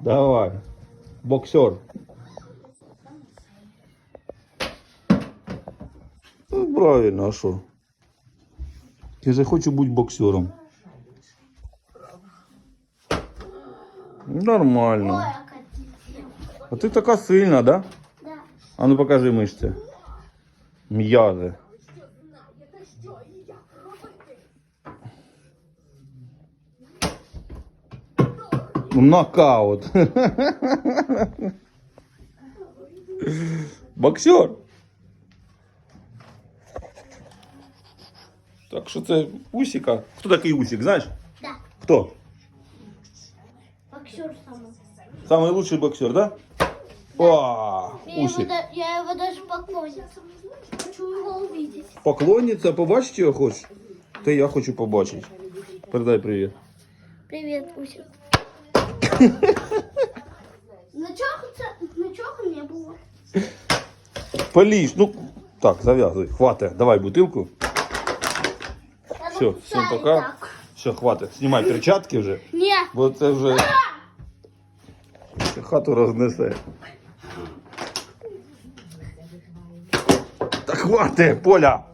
Давай. Боксер. Ну, правильно, а що? Я же хочу бути боксером. Нормально. Окатил. А ти така сильна, да? Да. А ну покажи мишці. М'язи. Нокаут. Боксер. Так що це Усіка. Хто такий Усік, знаєш? Да. Хто? Боксер самый. Самый лучший боксер, да? О, Я его, Усик. да- я его даже поклонница. Хочу его увидеть. Поклонниця, побачити його хочеш? Та я хочу побачити. Передай привіт. Привет, Усик. Начохаться, начоха не было. Поліж, ну так, зав'язуй, хватить. Давай бутилку. Все, всім пока. Все, хватить. Знімай перчатки вже, Не, бо це вже хату рознесе. Так хватить, Поля.